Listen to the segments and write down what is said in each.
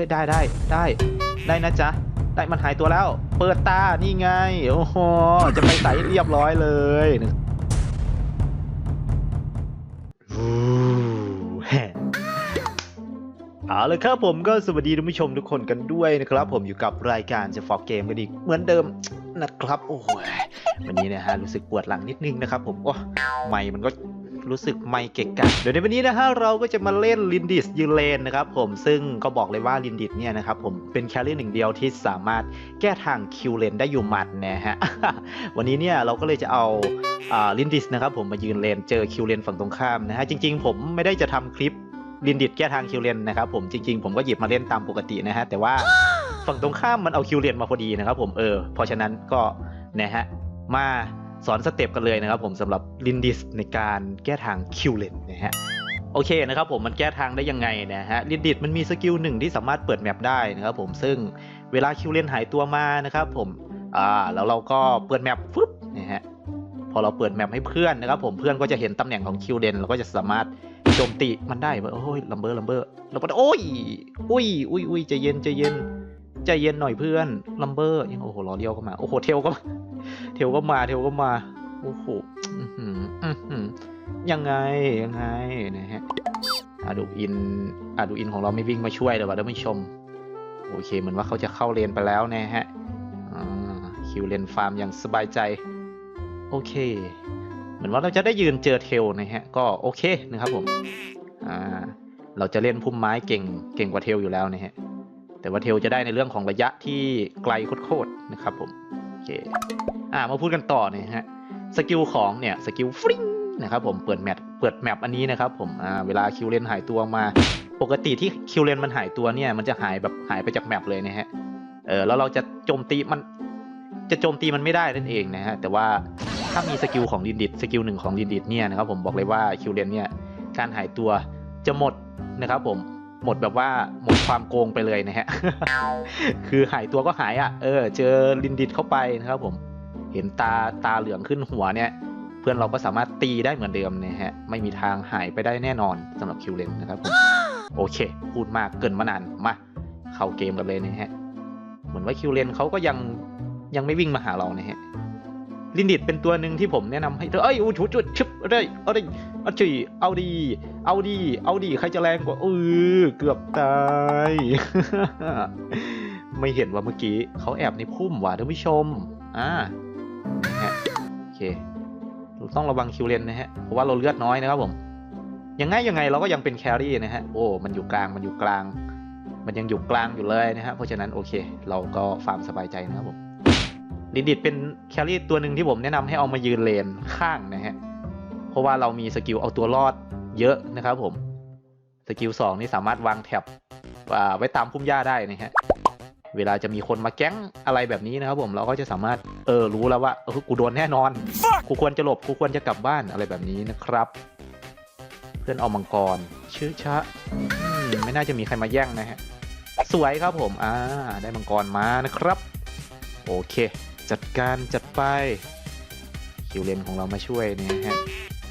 ้ยได้ได้ได้ได้นะจ๊ะได้มันหายตัวแล้ว เปิดตานี่ไงโอ้โหจะไปใส่เรียบร้อยเลยอู้แฮะเอาเลยครับผมก็สวัสดีท่านผู้ชมทุกคนกันด้วยนะครับ ผมอยู่กับรายการจะฟอกเกมกันอีกเหมือนเดิมนะครับ โอ้โหวันนี้นะฮะรู้สึกปวดหลังนิดนึงนะครับ ผมโอ้ไม่มันก็ รู้สึกไม่เกะกะเดี๋ยวในวันนี้นะฮะเราก็จะมาเล่นลินดิสยูเลนนะครับผมซึ่งก็บอกเลยว่าลินดิสเนี่ยนะครับผมเป็นแคลรี่หนึ่งเดียวที่สามารถแก้ทางคิวเลนได้อยู่หมัดนะฮะวันนี้เนี่ยเราก็เลยจะเอาลินดิสนะครับผมมายืนเลนเจอคิวเลนฝั่งตรงข้ามนะฮะจริง ๆ ผมไม่ได้จะทำคลิปลินดิสแก้ทางคิวเลนนะครับผมจริง ๆ ผมก็หยิบมาเล่นตามปกตินะฮะแต่ว่าฝั่งตรงข้ามมันเอาคิวเลนมาพอดีนะครับผมเออเพราะฉะนั้นก็นะฮะมา สอนสเต็ปกันเลยนะครับผมสำหรับลินดิสในการแก้ทางคิวเลนนะฮะโอเคนะครับผมมันแก้ทางได้ยังไงนะฮะลินดิตมันมีสกิลหนึ่งที่สามารถเปิดแมปได้นะครับผมซึ่งเวลาคิวเลนหายตัวมานะครับผมอ่าแล้วเราก็เปิดแมปฟึบนะฮะพอเราเปิดแมปให้เพื่อนนะครับผมเพื่อนก็จะเห็นตำแหน่งของคิวเลนเราก็จะสามารถโจมตีมันได้โอ้ยลัมเบอร์ลัมเบอร์ลัมเบอร์โอ้ยอุ้ยอุ้ยอุ้ยใจเย็นใจเย็นใจเย็นหน่อยเพื่อนลัมเบอร์ยังโอ้โหล้อเดียวก็มาโอ้โหเทลก็มา เทลก็มาเทลก็มาโอ้โหอือยังไงยังไงนะฮะอาดูอินอาดูอินของเราไม่วิ่งมาช่วยเลยว่ะท่านผู้ชม โอเคเหมือนว่าเขาจะเข้าเลนไปแล้วนะฮะคิวเลนฟาร์มอย่างสบายใจ โอเค เหมือนว่าเราจะได้ยืนเจอเทลนะฮะ ก็โอเคนะครับผมอ่าเราจะเล่นพุ่มไม้เก่งเก่งกว่าเทลอยู่แล้วนะฮะแต่ว่าเทลจะได้ในเรื่องของระยะที่ไกลโคตรๆนะครับผม เคอ่ามาพูดกันต่อเนี่ยฮะสกิลของเนี่ยสกิลฟริงนะครับผมเปิดแมปเปิดแมปอันนี้นะครับผมอ่าเวลาคิวเลนหายตัวมา ปกติที่คิวเลนมันหายตัวเนี่ยมันจะหายแบบหายไปจากแมปเลยนะฮะเออแล้วเราจะโจมตีมันจะโจมตีมันไม่ได้นั่นเองนะฮะแต่ว่าถ้ามีสกิลของลินดิตสกิลหนึ่งของลินดิตเนี่ยนะครับผมบอกเลยว่าคิวเลนเนี่ยการหายตัวจะหมดนะครับผม หมดแบบว่าหมดความโกงไปเลยนะฮะ คือหายตัวก็หายอะ เออ เจอลินดิตเข้าไปนะครับผม เห็นตาตาเหลืองขึ้นหัวเนี่ย เพื่อนเราก็สามารถตีได้เหมือนเดิมนะฮะ ไม่มีทางหายไปได้แน่นอนสำหรับคิวเลนนะครับผม โอเค พูดมากเกินมานาน มา เข้าเกมกันเลยนะฮะ เหมือนว่าคิวเลนเขาก็ยังยังไม่วิ่งมาหาเรานะฮะ ลินดิตเป็นตัวหนึ่งที่ผมแนะนำให้เธอเอ้ยอูชุดชุดชึบเอะไรอะไรเอาจีเอาดี เอาดี เอาดีใครจะแรงกว่าเออเกือบตาย ไม่เห็นว่าเมื่อกี้เขาแอบในพุ่มว่ะท่านผู้ชม อ่านะฮะโอเค ต้องระวังคิวเลนนะฮะ เพราะว่าเราเลือดน้อยนะครับผมยังไงยังไงเราก็ยังเป็นแครี่นะฮะ โอ้ มันอยู่กลาง มันอยู่กลาง มันยังอยู่กลางอยู่เลยนะฮะ เพราะฉะนั้นโอเค เราก็ฟาร์มสบายใจนะครับผม ลินดิตเป็นแครี่ตัวหนึ่งที่ผมแนะนำให้เอามายืนเลนข้างนะฮะ เพราะว่าเรามีสกิลเอาตัวรอดเยอะนะครับผม สกิลสองนี่สามารถวางแท็บอ่าไว้ตามพุ่มหญ้าได้นะฮะ เวลาจะมีคนมาแก๊งอะไรแบบนี้นะครับผมเราก็จะสามารถเออรู้แล้วว่าเออกูโดนแน่นอนกูควรจะหลบกูควรจะกลับบ้านอะไรแบบนี้นะครับ เพื่อนเอามังกร ชื่อชะอืมไม่น่าจะมีใครมาแย่งนะฮะ สวยครับผมอ่าได้มังกรมานะครับ โอเค จัดการจัดไป คิวเลนของเรามาช่วยเนี่ยฮะ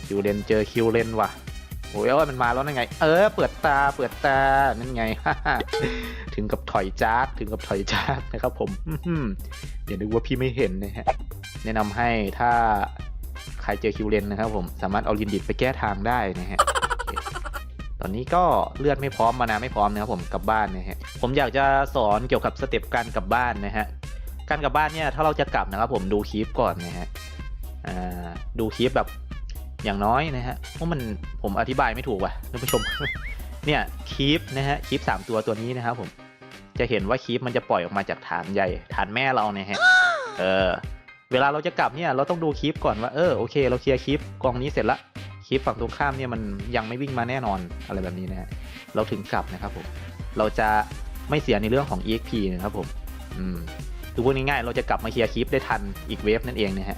คิวเลนเจอคิวเลนว่ะโอ้ยเอ้ยมันมาแล้วนั่นไง เออ เปิดตา เปิดตา นั่นไง ถึงกับถอยจาร์ดถึงกับถอยจาร์ดนะครับผมอย่านึกว่าพี่ไม่เห็นนะฮะ แนะนำให้ถ้าใครเจอคิวเลนนะครับผม สามารถเอาลินดิตไปแก้ทางได้นะฮะ ตอนนี้ก็เลือดไม่พร้อมมานาไม่พร้อมนะครับผมกลับบ้านนะฮะ ผมอยากจะสอนเกี่ยวกับสเต็ปการกลับบ้านนะฮะ การกลับบ้านเนี่ยถ้าเราจะกลับนะครับผมดูคลิปก่อนนะฮะดูคลิปแบบอย่างน้อยนะฮะเพราะมันผมอธิบายไม่ถูกว่ะท่านผู้ชม เนี่ยคลิปนะฮะคลิปสามตัวตัวนี้นะครับผมจะเห็นว่าคลิปมันจะปล่อยออกมาจากฐานใหญ่ฐานแม่เราเนี่ยฮะเออเวลาเราจะกลับเนี่ยเราต้องดูคลิปก่อนว่าเออโอเค เราเคลียร์คลิปกองนี้เสร็จละคลิปฝั่งตรงข้ามเนี่ยมันยังไม่วิ่งมาแน่นอนอะไรแบบนี้นะฮะเราถึงกลับนะครับผมเราจะไม่เสียในเรื่องของ exp นะครับผม อืม คือพูดง่ายๆเราจะกลับมาเคลียร์คลิปได้ทันอีกเวฟนั่นเองนะฮะ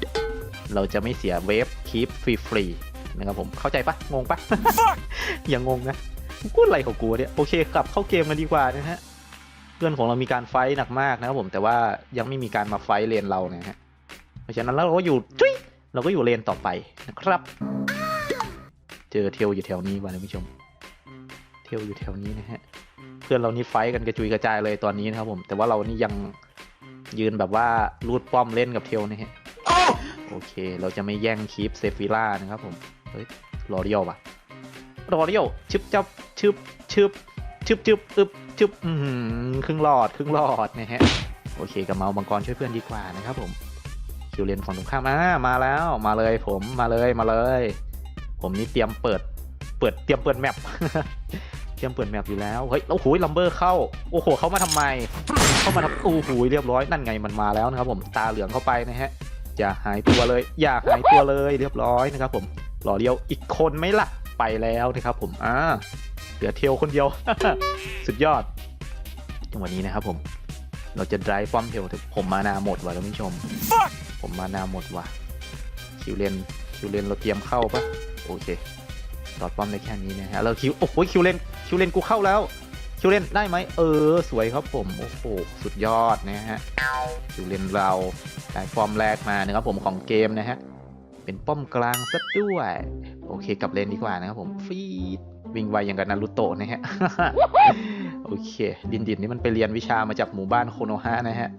เราจะไม่เสียเวฟคลิปฟรีๆนะครับผมเข้าใจปะงงปะ อย่างงงนะพูดอะไรของกูเนี่ยโอเคกลับเข้าเกมกันดีกว่านะฮะเพื่อนของเรามีการไฟท์หนักมากนะครับผมแต่ว่ายังไม่มีการมาไฟท์เลนเรานะฮะเพราะฉะนั้นแล้วเราก็อยู่จุ้ยเราก็อยู่เลนต่อไปนะครับ เจอเทลอยู่แถวนี้ว่ะท่านผู้ชม เทลอยู่แถวนี้นะฮะเพื่อนเรานี่ไฟท์กันกระจุยกระจายเลยตอนนี้นะครับผม แต่ว่าเรานี่ยัง ยืนแบบว่ารูดป้อมเล่นกับเทลนะฮะโอเค เราจะไม่แย่งคีปเซฟิล่านะครับผม เฮ้ยรอเรียวปะรอเรียวชึบจับชึบชึบชึบชึบอึบชึบอือหือครึ่งหลอดครึ่งหลอดนะฮะ โอเคกับเมาส์มังกรช่วยเพื่อนดีกว่านะครับผมคิวเลนฝั่งตรงข้ามอ่ามาแล้วมาเลยผมมาเลยมาเลย ผมนี่เตรียมเปิด เปิดเตรียมเปิดแมปเตรียมเปิดแมปอยู่แล้ว เฮ้ย โอ้โหลัมเบอร์เข้า โอ้โห เขามาทำไม เข้ามาทำโอ้โหเรียบร้อย นั่นไงมันมาแล้วนะครับผม ตาเหลืองเข้าไปนะฮะ อย่าหายตัวเลย อย่าหายตัวเลย เรียบร้อยนะครับผม หล่อเดียว อีกคนไหมล่ะ ไปแล้วนะครับผม อ่า เหลือเทลคนเดียว สุดยอดจังหวะนี้นะครับผม เราจะ drive ป้อมเทลผมมานาหมดว่ะท่านผู้ชม ผมมานาหมดว่ะ คิวเลน คิวเลนเราเตรียมเข้าปะโอเค ตอดป้อมได้แค่นี้นะฮะแล้วคิวโอ้โหคิวเลนคิวเลนกูเข้าแล้ว คิวเลนได้ไหมเออ สวยครับผมโอ้โหสุดยอดนะฮะคิวเลนเราได้ฟอร์มแรกมานะครับผมของเกมนะฮะเป็นป้อมกลางซะด้วย โอเคกลับเลนดีกว่านะครับผมฟีดวิ่งไวอย่างกับนารูโตะนะฮะ โอเค ดินดินนี่มันไปเรียนวิชามาจากหมู่บ้านโคโนฮะนะฮะ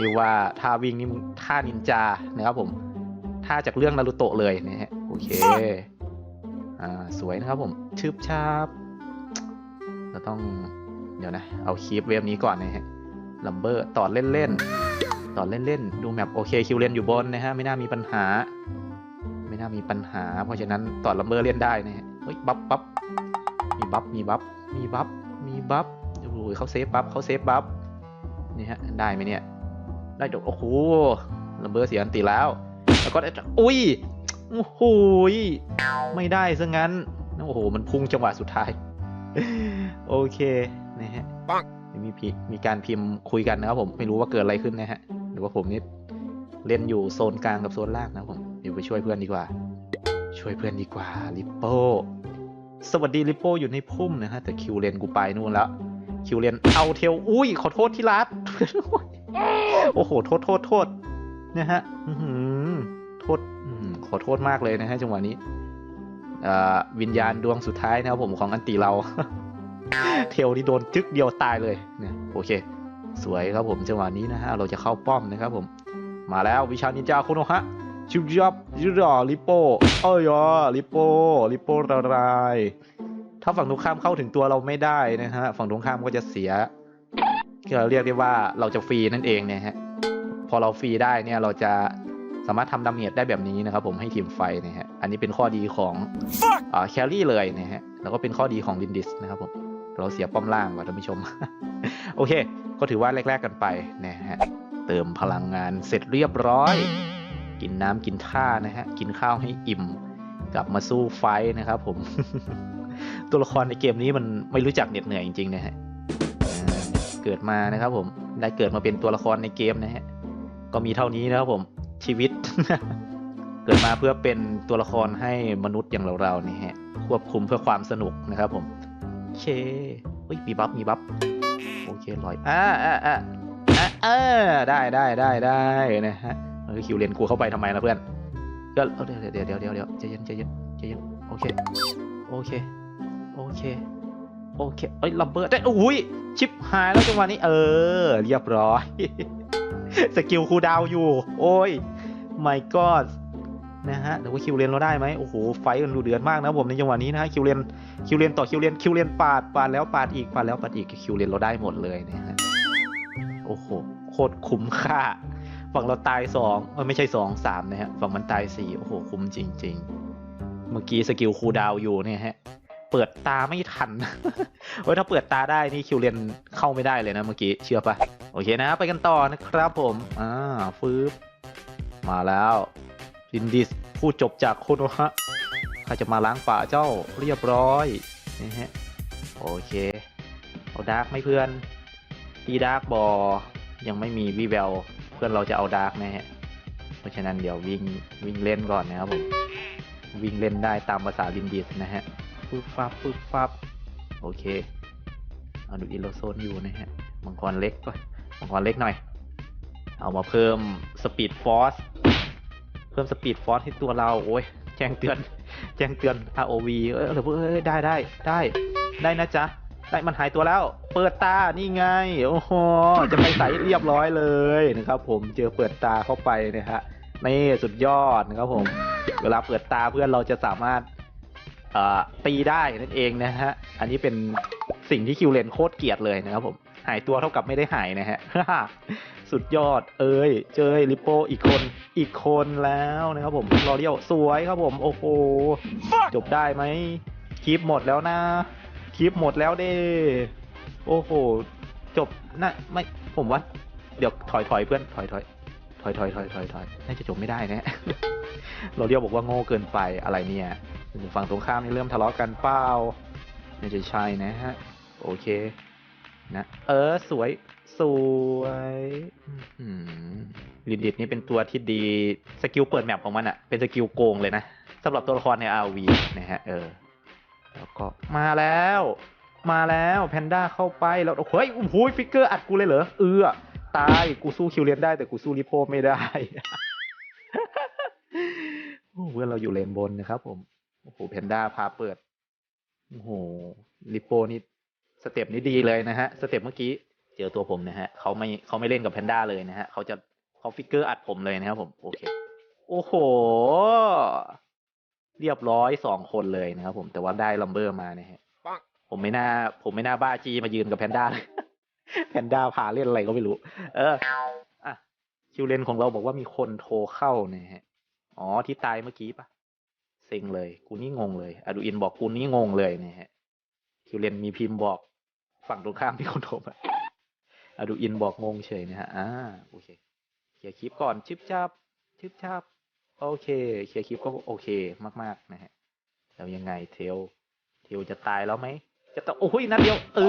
เรียกว่าท่าวิ่งนี่ท่านินจานะครับผมท่าจากเรื่องนารูโตะเลยนะฮะ โอเค สวยนะครับผมชืบชาบเราต้องเดี๋ยวนะ เอาคีปเวฟนี้ก่อนนะฮะลัมเบอร์ตอดเล่นๆตอดเล่นๆ ดูแมปโอเคคิวเลนอยู่บนนะฮะ ไม่น่ามีปัญหา ไม่น่ามีปัญหา เพราะฉะนั้นตอดลัมเบอร์เล่นได้นะฮะเฮ้ยบัฟบัฟมีบัฟมีบัฟมีบัฟมีบัฟโอ้โหเขาเซฟบัฟเขาเซฟบัฟนี่ฮะได้ไหมเนี่ย ได้จบโอ้โหลัมเบอร์เสียอันตีแล้ว แล้วก็ได้อุ้ย โอ้โหยไม่ได้ซะงั้น โอ้โห มันพุ่งจังหวะสุดท้าย โอเค นะฮะปังมีพิมีการพิมพ์คุยกันนะครับผม ไม่รู้ว่าเกิดอะไรขึ้นนะฮะ หรือว่าผมนี่เล่นอยู่โซนกลางกับโซนล่างนะครับผม เดี๋ยวไปช่วยเพื่อนดีกว่า ช่วยเพื่อนดีกว่าลิปโป้สวัสดีลิปโป้อยู่ในพุ่มนะฮะ แต่คิวเลนกูไปนู่นแล้ว คิวเลนเอาเทล อุ้ย ขอโทษที่รัดโอ้โห โทษโทษโทษนะฮะอื้อหือโทษอื้อหือ ขอโทษมากเลยนะฮะจังหวะนี้วิญญาณดวงสุดท้ายนะครับผมของอันติเรา เทลที่โดนจึกเดียวตายเลยเนี่ยโอเค สวยครับผมจังหวะนี้นะฮะเราจะเข้าป้อมนะครับผม มาแล้ววิชานินจาโคโนฮะชิวยับยิรอลิโปเอ้ยอลิโปลิโป้ระลายถ้าฝั่งตรงข้ามเข้าถึงตัวเราไม่ได้นะฮะฝั่งตรงข้ามก็จะเสียก็เรียกได้ว่าเราจะฟรีนั่นเองเนี่ยฮะพอเราฟรีได้เนี่ยเราจะ สามารถทำดาเมจได้แบบนี้นะครับผมให้ทีมไฟนะฮะ อันนี้เป็นข้อดีของอ่าแครี่เลยนะฮะ แล้วก็เป็นข้อดีของลินดิสนะครับผม เราเสียป้อมล่างว่ะท่านผู้ชม โอเค ก็ถือว่าแรก ๆกันไปนะฮะ เติมพลังงานเสร็จเรียบร้อย กินน้ำกินท่านะฮะ กินข้าวให้อิ่ม กลับมาสู้ไฟท์นะครับผม ตัวละครในเกมนี้มันไม่รู้จักเหน็ดเหนื่อยจริงๆนะฮะอ่าเกิดมานะครับผม ได้เกิดมาเป็นตัวละครในเกมนะฮะ ก็มีเท่านี้นะครับผม ชีวิต เกิดมาเพื่อเป็นตัวละครให้มนุษย์อย่างเราๆนี่ฮะ ควบคุมเพื่อความสนุกนะครับผม โอเคเฮ้ยมีบัฟมีบัฟโอเคลอยอ่าอ่าอ่าอ่าได้ได้ได้ได้นะฮะเออคิวเลนกูเข้าไปทำไมล่ะเพื่อนก็เดี๋ยวเดี๋ยวเดี๋ยวเดี๋ยวเดี๋ยวใจเย็นใจเย็นใจเย็นโอเคโอเคโอเคโอเคเอ้ยลัมเบอร์ได้อุ้ยชิปหายแล้วจังหวะนี้ เออ เรียบร้อย สกิลคูดาวอยู่ โอ้ย my god นะฮะเดี๋ยวว่าคิวเลนเราได้ไหมโอ้โหไฟท์กันดูเดือดมากนะผมในจังหวะนี้นะฮะคิวเลนคิวเลนต่อคิวเลนคิวเลนปาดปาดแล้วปาดอีกปาดแล้วปาดอีกคิวเลนเราได้หมดเลยนะฮะโอ้โหโคตรคุ้มค่า ฝั่งเราตายสองไม่ใช่สองสามนะฮะฝั่งมันตายสี่โอ้โหคุ้มจริง ๆ เมื่อกี้สกิลคูลดาวอยู่เนี่ยฮะเปิดตาไม่ทันเว้ยถ้าเปิดตาได้นี่คิวเลนเข้าไม่ได้เลยนะเมื่อกี้เชื่อปะโอเคนะ ไปกันต่อนะครับผมอ่าฟืบ มาแล้วลินดิสผู้จบจากโคโนฮะใครจะมาล้างป่าเจ้าเรียบร้อยนะฮะโอเคเอาดาร์กไหม่เพื่อนตีดาร์กบอยังไม่มีวีแววเพื่อนเราจะเอาดาร์กนะฮะเพราะฉะนั้นเดี๋ยววิ่งวิ่งเล่นก่อนนะครับผมวิ่งเล่นได้ตามภาษาลินดิสนะฮะปึ๊บฟับปึ๊บฟับโอเคเอาดูอิโลโซนอยู่นะฮะมังกรเล็กก่อนมังกรเล็กหน่อย เอามาเพิ่มสปีดฟอส เพิ่มสปีดฟอสให้ตัวเราโอ้ยแจ้งเตือน แจ้งเตือน ROV เออเออเออได้ได้ได้ ได้นะจ๊ะ ได้มันหายตัวแล้ว เปิดตา นี่ไง โอ้โห จะไปใสเรียบร้อยเลยนะครับผม เจอเปิดตาเข้าไปนะฮะ นี่สุดยอดนะครับผม เวลาเปิดตาเพื่อนเราจะสามารถตีได้นั่นเองนะฮะ อันนี้เป็นสิ่งที่คิวเลนโคตรเกลียดเลยนะครับผม หายตัวเท่ากับไม่ได้หายนะฮะ สุดยอด เอ้ย เจอลิปโปอีกคน อีกคนแล้วนะครับผมรอเรียวสวยครับผม โอ้โห จบได้ไหม คลิปหมดแล้วนะ คลิปหมดแล้วเด้ โอ้โห จบน่ะไม่ ผมว่า เดี๋ยวถอยถอยเพื่อน ถอยถอยถอยถอยถอยถอยถอยน่าจะจบไม่ได้นะเราเรียกบอกว่าโง่เกินไป อะไรเนี่ย ฝั่งตรงข้ามนี่เริ่มทะเลาะกันเปล่าไม่ใช่ใช่นะฮะ โอเค นะ เออ สวย สวยอืมลินดิดนี่เป็นตัวที่ดี สกิลเปิดแมปของมันอะเป็นสกิลโกงเลยนะสำหรับตัวละครใน RV นะฮะ เออ แล้วก็มาแล้ว มาแล้วแพนด้าเข้าไปแล้วเฮ้ยโอ้โหฟิกเกอร์อัดกูเลยเหรอ เออ ตาย กูสู้คิวเลียนได้แต่กูสู้ริโปไม่ได้เพื่อนเราอยู่เลนบนนะครับผม โอ้โหแพนด้าพาเปิด โอ้โหริโปนี่ สเต็ปนี้ดีเลยนะฮะสเต็ปเมื่อกี้เจอตัวผมนะฮะเขาไม่เขาไม่เล่นกับแพนด้าเลยนะฮะเขาจะเขาฟิกเกอร์อัดผมเลยนะครับผมโอเค โอ้โห เรียบร้อยสองคนเลยนะครับผมแต่ว่าได้ลัมเบอร์มานะฮะผมไม่น่า ผมไม่น่าบ้าจีมายืนกับแพนด้าเลยแพนด้าพาเล่นอะไรก็ไม่รู้ เอออะคิวเลนของเราบอกว่ามีคนโทรเข้านะฮะอ๋อที่ตายเมื่อกี้ปะเซ็งเลย กูนี่งงเลยอดูอินบอกกูนี่งงเลยนะฮะคิวเลนมีพิมพ์บอก ฝั่งตรงข้ามที่คนโทรมาอดูอินบอกงงเฉยนะฮะอ่าโอเคเคลียร์คลิปก่อนชิปชับชิปชับโอเคเคลียร์คลิปก็โอเคมากๆนะฮะแล้วยังไงเทลเทลจะตายแล้วไหมจะต้องโอ้ยนัดเดียวเอ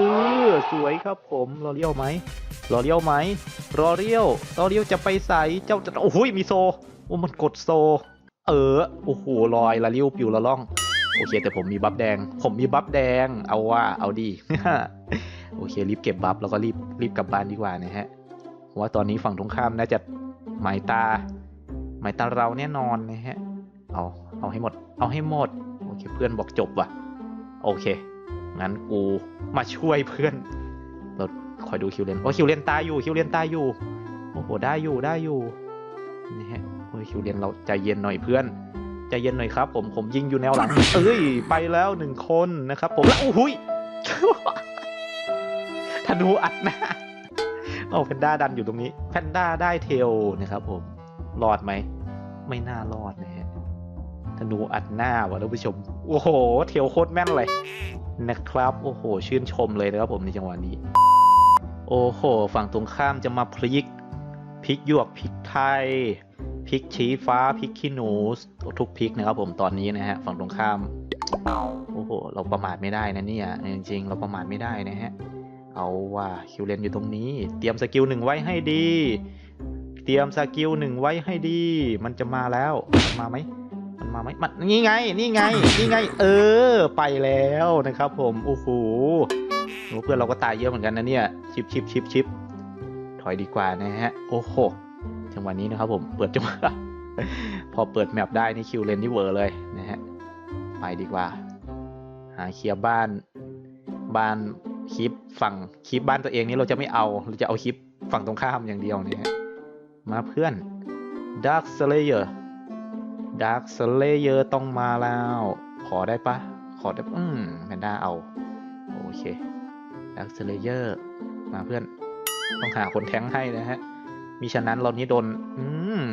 อสวยครับผมรอเลี้ยวไหมรอเลี้ยวไหมรอเลี้ยวรอเลี้ยวจะไปใสเจ้าจะโอ้ยมีโซโอ้มันกดโซ เออโอ้โหลอยละเลี้ยวปิวละล่อง โอเค แต่ผมมีบัฟแดง ผมมีบัฟแดง เอาว่าเอาดี โอเครีบเก็บบัฟแล้วก็รีบรีบกลับบ้านดีกว่านะฮะเพราะว่าตอนนี้ฝั่งตรงข้ามน่าจะหมายตา หมายตาเราแน่นอนนะฮะเอาเอาให้หมด เอาให้หมดโอเคเพื่อนบอกจบว่ะ โอเค งั้นกูมาช่วยเพื่อน เราคอยดูคิวเลนโอ้คิวเลนตายอยู่คิวเลนตายอยู่โอ้โหได้อยู่ได้อยู่นี่ฮะโอ้ยคิวเลนเราใจเย็นหน่อยเพื่อนใจเย็นหน่อยครับ ผมผมยิงอยู่แนวหลัง เอ้ย ไปแล้วหนึ่งคนนะครับ ผมแล้วโอ้โหย นูอัดหน้าเอาแพนด้าดันอยู่ตรงนี้แพนด้าได้เทลนะครับผมรอดไหม ไม่น่ารอดนะฮะธนูอัดหน้าวะท่านผู้ชม โอ้โห เทลโคตรแม่นเลยนะครับ โอ้โห ชื่นชมเลยนะครับผมในจังหวะนี้ โอ้โห ฝั่งตรงข้ามจะมาพลิกพลิกหยวกพลิกไทยพลิกชี้ฟ้าพลิกขี้หนูทุกพลิกนะครับผมตอนนี้นะฮะฝั่งตรงข้าม โอ้โห เราประมาทไม่ได้นะเนี่ยจริงๆ เราประมาทไม่ได้นะฮะ เอาว่าคิวเลนอยู่ตรงนี้ เตรียมสกิลหนึ่งไว้ให้ดี เตรียมสกิลหนึ่งไว้ให้ดี มันจะมาแล้วมาไหมมันมาไหมมันนี่ไง นี่ไง นี่ไง เออ ไปแล้วนะครับ ผมโอ้โหเพื่อนเราก็ตายเยอะเหมือนกันนะเนี่ย ชิปชิปชิปชิปถอยดีกว่านะฮะ โอ้โหจังหวะนี้นะครับผมเปิดจังหวะพอเปิดแมปได้นี่คิวเลนนี่เวอร์เลยนะฮะ ไปดีกว่า หาเคลียร์บ้านบ้าน คลิปฝั่งคลิปบ้านตัวเองนี้เราจะไม่เอาเราจะเอาคลิปฝั่งตรงข้ามอย่างเดียวนะฮะมาเพื่อน Dark Slayer Dark Slayer ต้องมาแล้ว ขอได้ปะขอได้อืมแพนด้าเอา โอเค Dark Slayer มาเพื่อน ต้องหาคนแทงให้นะฮะมิฉะนั้นเรานี้โดน อืม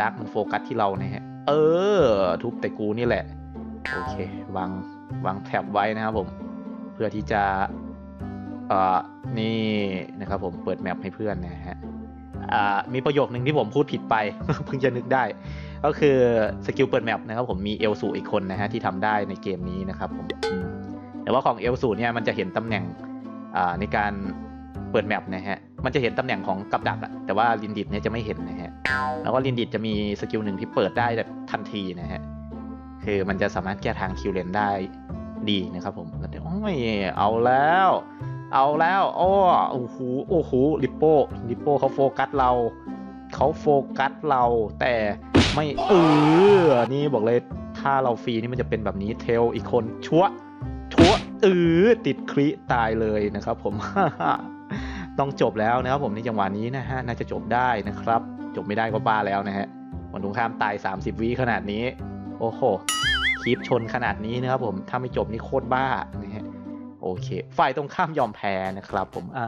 ดักมันโฟกัสที่เราเนี่ยฮะ เออ ทุบแต่กูนี่แหละ โอเค วาง วางแท็บไว้นะครับผม พื่อที่จะเอ่อนี่นะครับผมเปิดแมปให้เพื่อนนะฮะอ่ามีประโยคหนึ่งที่ผมพูดผิดไป เพิ่งจะนึกได้ ก็คือสกิลเปิดแมปนะครับผมมีเอลสูอีกคนนะฮะที่ทำได้ในเกมนี้นะครับผมแต่ว่าของเอลสูเนี่ยมันจะเห็นตำแหน่งอ่าในการเปิดแมปนะฮะมันจะเห็นตำแหน่งของกับดักอะแต่ว่าลินดิดเนี่ยจะไม่เห็นนะฮะแล้วก็ลินดิดจะมีสกิลหนึ่งที่เปิดได้แบบทันทีนะฮะคือมันจะสามารถแก้ทางคิวเลนได้ ดีนะครับผมแล้วเดี๋ยวโอ้ยเอาแล้ว เอาแล้วโอ้โอ้โหโอ้โหลิปโป้ลิปโป้เขาโฟกัสเราเขาโฟกัสเราแต่ไม่เออนี่บอกเลยถ้าเราฟรีนี่มันจะเป็นแบบนี้เทลอีกคนชั่วชั่วเออติดคริตายเลยนะครับ ผมต้องจบแล้วนะครับผมในจังหวะนี้นะฮะน่าจะจบได้นะครับ จบไม่ได้ก็บ้าแล้วนะฮะวันตรงข้ามตาย 30 วิขนาดนี้ โอ้โห คลิปชนขนาดนี้นะครับผมถ้าไม่จบนี่โคตรบ้านะฮะโอเค ฝ่ายตรงข้ามยอมแพ้นะครับ ผมอ่า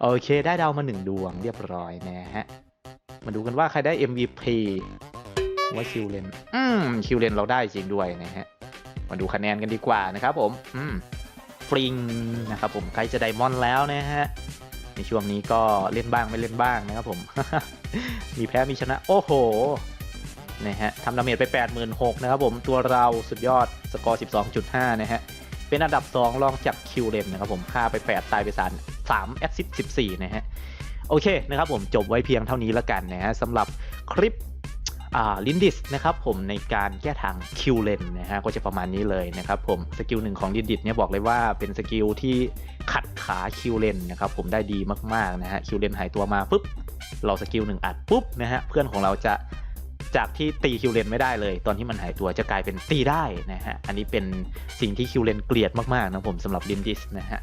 โอเค ได้ดาวมาหนึ่งดวงเรียบร้อยนะฮะมาดูกันว่าใครได้ MVP ว่าคิวเลนอืมคิวเลนเราได้จริงด้วยนะฮะมาดูคะแนนกันดีกว่านะครับผมอืมฟริงนะครับผมใครจะไดมอนด์แล้วนะฮะในช่วงนี้ก็เล่นบ้างไม่เล่นบ้างนะครับผม มีแพ้มีชนะ โอ้โห นะฮะทำดาเมจไป 86,000นะครับผมตัวเราสุดยอดสกอร์ 12.5 นะฮะ เป็นอันดับ 2 รองจากคิวเลนนะครับผมฆ่าไป 8 ตายไป3 3แอสซิส14 นะฮะ โอเคนะครับผมจบไว้เพียงเท่านี้แล้วกันนะฮะสำหรับคลิปลินดิสนะครับผมในการแก้ทางคิวเลนนะฮะก็จะประมาณนี้เลยนะครับผมสกิลหนึ่งของลินดิสเนี่ยบอกเลยว่าเป็นสกิลที่ขัดขาคิวเลนนะครับผมได้ดีมากๆนะฮะคิวเลนหายตัวมาปุ๊บเราสกิลหนึ่งอัดปุ๊บนะฮะเพื่อนของเราจะ จากที่ตีคิวเลนไม่ได้เลย ตอนที่มันหายตัวจะกลายเป็นตีได้นะฮะ อันนี้เป็นสิ่งที่คิวเลนเกลียดมากๆนะผมสำหรับลินดิสนะฮะ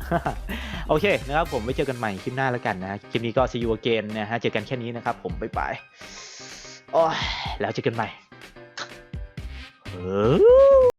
โอเคนะครับผมไว้เจอกันใหม่คลิปหน้าแล้วกันนะฮะ คลิปนี้ก็ see you again นะฮะ เจอกันแค่นี้นะครับผม บ๊ายบายโอ้ยแล้วเจอกันใหม่เออ